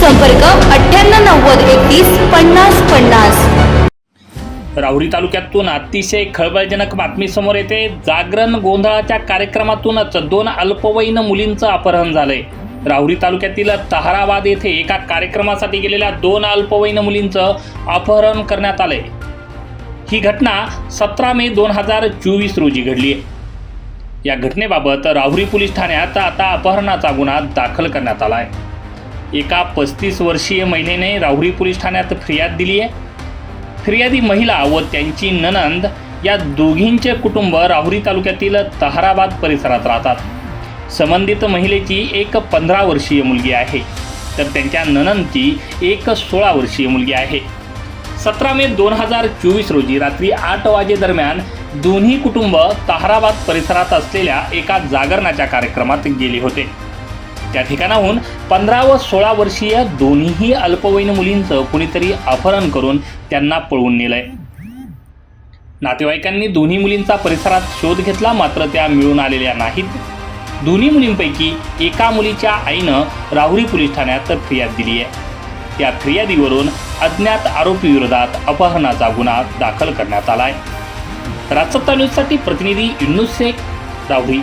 संपर्क अठ्ठ्याण्णव नव्वद एकतीस पन्नास पन्नास. राहुरी तालुक्यातून अतिशय खळबळजनक बातमी समोर येते. जागरण गोंधळाच्या कार्यक्रमातूनच दोन अल्पवयीन मुलींचं अपहरण झालंय. राहुरी तालुक्यातील तहाराबाद येथे एका कार्यक्रमासाठी गेलेल्या दोन अल्पवयीन मुलींचं अपहरण करण्यात आलंय. ही घटना सतरा मे दोन हजार चोवीस रोजी घडली आहे. या घटनेबाबत राहुरी पोलीस ठाण्यात आता अपहरणाचा गुन्हा दाखल करण्यात आला आहे. एका पस्तीस वर्षीय महिलेने राहुरी पोलीस ठाण्यात फिर्याद दिली आहे. फिर्यादी महिला व त्यांची ननंद या दोघींचे कुटुंब राहुरी तालुक्यातील तहाराबाद परिसरात राहतात. संबंधित महिलेची एक पंधरा वर्षीय मुलगी आहे. तर त्यांच्या ननंदची एक सोळा वर्षीय मुलगी आहे. सतरा मे दोन हजार चोवीस रोजी रात्री आठ वाजेदरम्यान दोन्ही कुटुंब तहाराबाद परिसरात असलेल्या एका जागरणाच्या कार्यक्रमात गेले होते. त्या ठिकाणाहून पंधरा व सोळा वर्षीय दोन्हीही अल्पवयीन मुलींचं कुणीतरी अपहरण करून त्यांना पळवून नेलंय. नातेवाईकांनी दोन्ही मुलींचा परिसरात शोध घेतला मात्र त्या मिळून आलेल्या नाहीत. दोन्ही मुलींपैकी एका मुलीच्या आईनं राहुरी पोलीस ठाण्यात फिर्याद दिली आहे त्या फिर्यादीवरून अज्ञात आरोपी विरोधात अपहरणाचा गुन्हा दाखल करण्यात आलाय. राजसत्ता न्यूजसाठी प्रतिनिधी युनुस शेख राहुरी.